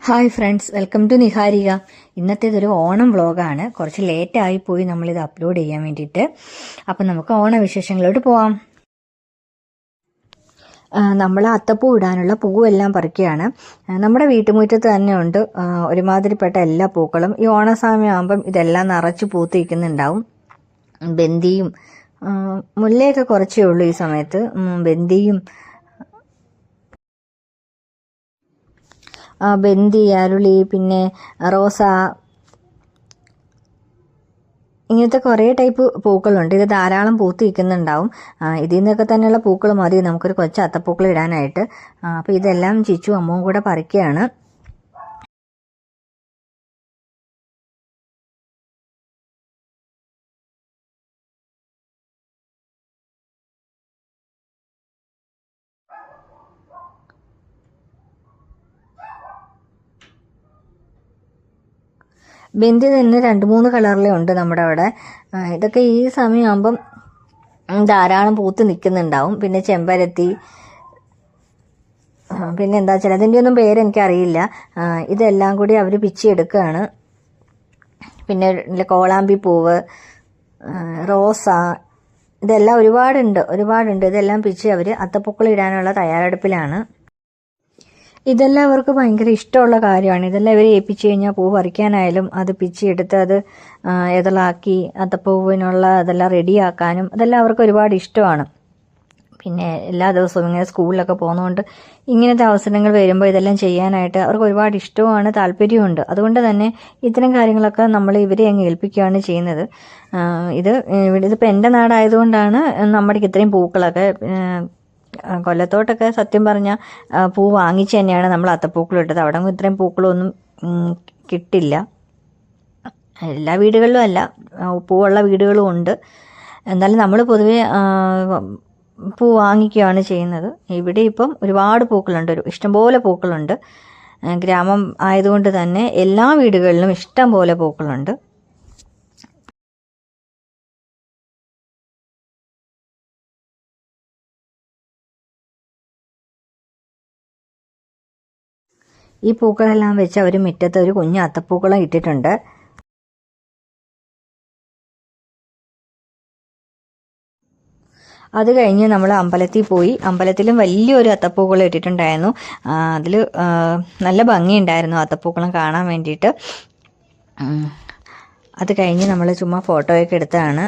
Hi friends welcome to Niharika. ഇന്നത്തേതൊരു Onam വ്ളോഗാണ്. കുറച്ച് ലേറ്റായി പോയി നമ്മളിത് അപ്ലോഡ് ചെയ്യാൻ വേണ്ടിയിട്ട്. അപ്പം നമുക്ക് ഓണ വിശേഷങ്ങളോട്ട് പോവാം. നമ്മൾ അത്തപ്പൂ ഇടാനുള്ള പൂവെല്ലാം പറിക്കുകയാണ്. നമ്മുടെ വീട്ടുമുറ്റത്ത് തന്നെ ഉണ്ട്. ഒരുമാതിരിപ്പെട്ട എല്ലാ പൂക്കളും. ഈ ഓണസമയമാകുമ്പം ഇതെല്ലാം നിറച്ച് പൂത്തിരിക്കുന്നുണ്ടാവും. ബന്ദിയും മുല്ലയൊക്കെ കുറച്ചേ ഉള്ളൂ ഈ സമയത്ത്. ബന്ദിയും ബന്ദി അരുളി പിന്നെ റോസ ഇങ്ങനത്തെ കുറേ ടൈപ്പ് പൂക്കളുണ്ട്. ഇത് ധാരാളം പൂത്ത് നിൽക്കുന്നുണ്ടാവും ഇതിൽ നിന്നൊക്കെ തന്നെയുള്ള പൂക്കൾ മതി. നമുക്കൊരു കൊച്ചു അത്തപ്പൂക്കൾ ഇടാനായിട്ട്. അപ്പോൾ ഇതെല്ലാം ചിച്ചു അമ്മവും കൂടെ പറിക്കുകയാണ്. ബന്ദി തന്നെ രണ്ട് മൂന്ന് കളറിലേ ഉണ്ട് നമ്മുടെ അവിടെ. ഇതൊക്കെ ഈ സമയമാകുമ്പം ധാരാളം പൂത്ത് നിൽക്കുന്നുണ്ടാവും. പിന്നെ ചെമ്പരത്തി. പിന്നെ എന്താ വെച്ചാൽ അതിന്റെ ഒന്നും പേര് എനിക്കറിയില്ല. ആ, ഇതെല്ലാം കൂടി അവർ പിച്ചിയെടുക്കുകയാണ് പിന്നെ കോളാമ്പി പൂവ് റോസ ഇതെല്ലാം ഒരുപാടുണ്ട് ഒരുപാടുണ്ട്. ഇതെല്ലാം പിച്ച് അവർ അത്തപ്പൂക്കൾ ഇടാനുള്ള തയ്യാറെടുപ്പിലാണ്. ഇതെല്ലാം അവർക്ക് ഭയങ്കര ഇഷ്ടമുള്ള കാര്യമാണ്. ഇതെല്ലാം ഇവർ ഏൽപ്പിച്ചു കഴിഞ്ഞാൽ പൂ പറിക്കാനായാലും അത് പിച്ചിയെടുത്ത് അത് ഇതളാക്കി അത്തപ്പൂവിനുള്ള അതെല്ലാം റെഡിയാക്കാനും അതെല്ലാം അവർക്ക് ഒരുപാട് ഇഷ്ടമാണ്. പിന്നെ എല്ലാ ദിവസവും ഇങ്ങനെ സ്കൂളിലൊക്കെ പോകുന്നതുകൊണ്ട് ഇങ്ങനത്തെ അവസരങ്ങൾ വരുമ്പോൾ ഇതെല്ലാം ചെയ്യാനായിട്ട് അവർക്ക് ഒരുപാട് ഇഷ്ടവുമാണ് താല്പര്യമുണ്ട് അതുകൊണ്ട് തന്നെ ഇത്തരം കാര്യങ്ങളൊക്കെ നമ്മൾ ഇവരെ അങ്ങ് ഏൽപ്പിക്കുകയാണ് ചെയ്യുന്നത്. ഇത് ഇവിടെ ഇതിപ്പോൾ എന്റെ നാടായതുകൊണ്ടാണ് നമ്മുടെ ഇത്രയും പൂക്കളൊക്കെ കൊല്ലത്തോട്ടൊക്കെ സത്യം പറഞ്ഞാൽ പൂ വാങ്ങിച്ച് തന്നെയാണ് നമ്മൾ അത്തപ്പൂക്കൾ ഇട്ടത്. അവിടെ ഇത്രയും പൂക്കളൊന്നും കിട്ടില്ല. എല്ലാ വീടുകളിലും അല്ല പൂവുള്ള വീടുകളും ഉണ്ട്. എന്നാലും നമ്മൾ പൊതുവേ പൂ വാങ്ങിക്കുകയാണ് ചെയ്യുന്നത്. ഇവിടെ ഇപ്പം ഒരുപാട് പൂക്കളുണ്ട്. ഒരു ഇഷ്ടംപോലെ പൂക്കളുണ്ട്. ഗ്രാമം ആയതുകൊണ്ട് തന്നെ എല്ലാ വീടുകളിലും ഇഷ്ടം പോലെ പൂക്കളുണ്ട്. ഈ പൂക്കളെല്ലാം വെച്ച് അവർ മുറ്റത്ത് ഒരു കുഞ്ഞു അത്തപ്പൂക്കളം ഇട്ടിട്ടുണ്ട്. അത് കഴിഞ്ഞ് നമ്മൾ അമ്പലത്തിൽ പോയി. അമ്പലത്തിലും വലിയൊരു അത്തപ്പൂക്കളം ഇട്ടിട്ടുണ്ടായിരുന്നു. അതിൽ നല്ല ഭംഗിയുണ്ടായിരുന്നു അത്തപ്പൂക്കളം കാണാൻ വേണ്ടിയിട്ട്. അത് കഴിഞ്ഞ് നമ്മൾ ചുമ്മാ ഫോട്ടോയൊക്കെ എടുത്തതാണ്